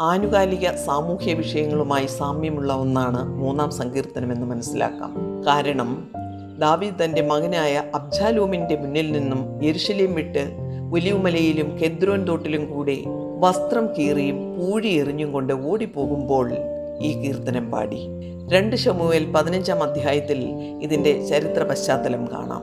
ആനുകാലിക സാമൂഹ്യ വിഷയങ്ങളുമായി സാമ്യമുള്ള ഒന്നാണ് മൂന്നാം സങ്കീർത്തനമെന്ന് മനസ്സിലാക്കാം. കാരണം ദാവീദ് തന്റെ മകനായ അബ്ജാലൂമിന്റെ മുന്നിൽ നിന്നും യെരുശലേം വിട്ട് ഒലിവുമലയിലും കെദ്രോൻ തോട്ടിലും കൂടെ വസ്ത്രം കീറിയും പൂഴി എറിഞ്ഞും കൊണ്ട് ഓടിപ്പോകുമ്പോൾ ഈ കീർത്തനം പാടി. രണ്ട് ശമുവേൽ പതിനഞ്ചാം അധ്യായത്തിൽ ഇതിന്റെ ചരിത്ര പശ്ചാത്തലം കാണാം.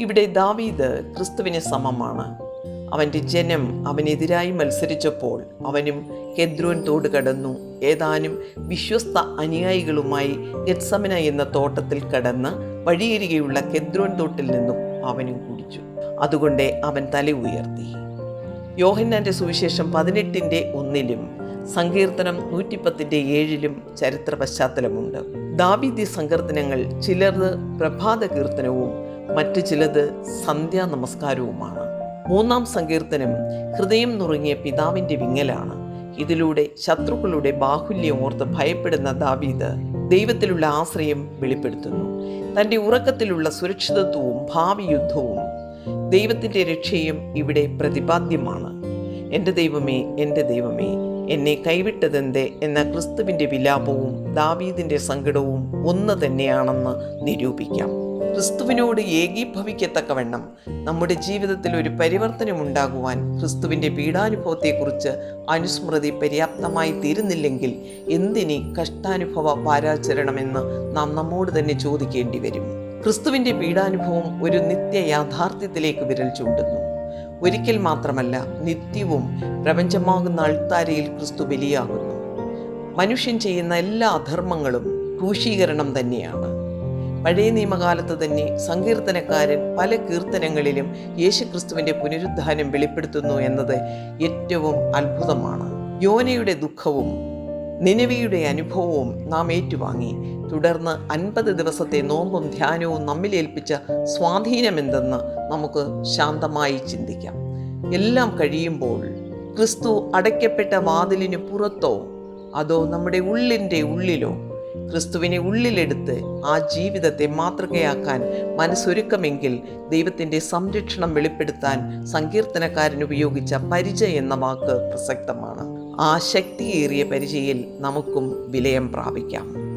ഇവിടെ ദാവീദ് ക്രിസ്തുവിന് സമമാണ്. അവന്റെ ജനം അവനെതിരായി മത്സരിച്ചപ്പോൾ അവനും കെദ്രോൻ തോട് കടന്നു. ഏതാനും വിശ്വസ്ത അനുയായികളുമായി ഗത്സമന എന്ന തോട്ടത്തിൽ കടന്ന് വഴിയരികെയുള്ള കെദ്രോൻ തോട്ടിൽ നിന്നും അവനും കുടിച്ചു. അതുകൊണ്ട് അവൻ തല ഉയർത്തി. യോഹന്നാന്റെ സുവിശേഷം പതിനെട്ടിന്റെ ഒന്നിലും സങ്കീർത്തനം നൂറ്റിപ്പത്തിന്റെ ഏഴിലും ചരിത്ര പശ്ചാത്തലമുണ്ട്. ദാവീദ്യ സങ്കീർത്തനങ്ങൾ ചിലത് പ്രഭാത കീർത്തനവും മറ്റു ചിലത് സന്ധ്യാ നമസ്കാരവുമാണ്. മൂന്നാം സങ്കീർത്തനം ഹൃദയം നുറുങ്ങിയ പിതാവിന്റെ വിങ്ങലാണ്. ഇതിലൂടെ ശത്രുക്കളുടെ ബാഹുല്യം ഓർത്ത് ഭയപ്പെടുന്ന ദാവീദ് ദൈവത്തിലുള്ള ആശ്രയം വെളിപ്പെടുത്തുന്നു. തന്റെ ഉറക്കത്തിലുള്ള സുരക്ഷിതത്വവും ഭാവി യുദ്ധവും ദൈവത്തിന്റെ രക്ഷയും ഇവിടെ പ്രതിപാദ്യമാണ്. എന്റെ ദൈവമേ എന്റെ ദൈവമേ എന്നെ കൈവിട്ടതെന്തേ എന്ന ക്രിസ്തുവിന്റെ വിലാപവും ദാവീദിന്റെ സങ്കടവും ഒന്ന് തന്നെയാണെന്ന് നിരൂപിക്കാം. ക്രിസ്തുവിനോട് ഏകീഭവിക്കത്തക്കവണ്ണം നമ്മുടെ ജീവിതത്തിൽ ഒരു പരിവർത്തനമുണ്ടാകുവാൻ ക്രിസ്തുവിന്റെ പീഡാനുഭവത്തെക്കുറിച്ച് അനുസ്മൃതി പര്യാപ്തമായി തീരുന്നില്ലെങ്കിൽ എന്തിനി കഷ്ടാനുഭവ പാരാചരണമെന്ന് നാം നമ്മോട് തന്നെ ചോദിക്കേണ്ടി വരും. ക്രിസ്തുവിന്റെ പീഡാനുഭവം ഒരു നിത്യ യാഥാർത്ഥ്യത്തിലേക്ക് വിരൽ ചൂണ്ടുന്നു. ഒരിക്കൽ മാത്രമല്ല നിത്യവും പ്രപഞ്ചമാകുന്ന അൾത്താരയിൽ ക്രിസ്തു ബലിയാകുന്നു. മനുഷ്യൻ ചെയ്യുന്ന എല്ലാ അധർമ്മങ്ങളും ക്രൂശീകരണം തന്നെയാണ്. പഴയ നിയമകാലത്ത് തന്നെ സങ്കീർത്തനക്കാരൻ പല കീർത്തനങ്ങളിലും യേശുക്രിസ്തുവിന്റെ പുനരുദ്ധാനം വെളിപ്പെടുത്തുന്നു എന്നത് ഏറ്റവും അത്ഭുതമാണ്. യോനയുടെ ദുഃഖവും നിനവിയുടെ അനുഭവവും നാം ഏറ്റുവാങ്ങി. തുടർന്ന് അൻപത് ദിവസത്തെ നോമ്പും ധ്യാനവും നമ്മിലേൽപ്പിച്ച സ്വാധീനമെന്തെന്ന് നമുക്ക് ശാന്തമായി ചിന്തിക്കാം. എല്ലാം കഴിയുമ്പോൾ ക്രിസ്തു അടയ്ക്കപ്പെട്ട വാതിലിന് പുറത്തോ അതോ നമ്മുടെ ഉള്ളിന്റെ ഉള്ളിലോ ക്രിസ്തുവിനെ ഉള്ളിലെടുത്ത് ആ ജീവിതത്തെ മാതൃകയാക്കാൻ മനസ്സൊരുക്കമെങ്കിൽ ദൈവത്തിന്റെ സംരക്ഷണം വെളിപ്പെടുത്താൻ സങ്കീർത്തനക്കാരൻ ഉപയോഗിച്ച പരിച എന്ന വാക്ക് പ്രസക്തമാണ്. ആ ശക്തിയേറിയ പരിചയിൽ നമുക്കും വിലയം പ്രാപിക്കാം.